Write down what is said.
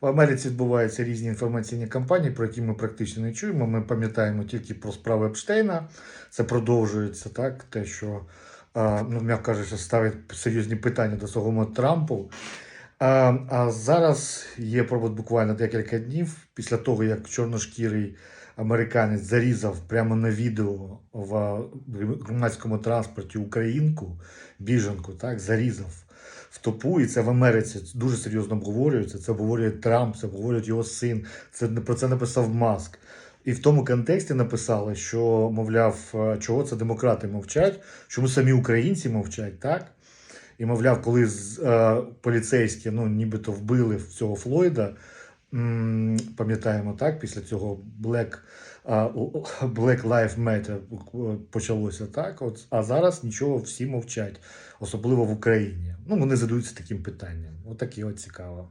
В Америці відбуваються різні інформаційні кампанії, про які ми практично не чуємо. Ми пам'ятаємо тільки про справи Епштейна. Це продовжується так, те, що, ну, м'яко кажучи, ставить серйозні питання до самого Трампу. А, а зараз є провод буквально декілька днів після того, як чорношкірий американець зарізав прямо на відео в громадському транспорті українку, біженку, так, зарізав в топу, і це в Америці дуже серйозно обговорюється. Це обговорює Трамп, це обговорює його син. Це про це написав Маск. І в тому контексті написали, що, мовляв, е, чого це демократи мовчать, чому самі українці мовчать, так? І, мовляв, коли е, поліцейські ну, нібито вбили цього Флойда, пам'ятаємо так, після цього Black, Black Lives Matter почалося так. От, а зараз нічого всі мовчать, особливо в Україні. Ну, вони задаються таким питанням. Отакі от цікаво.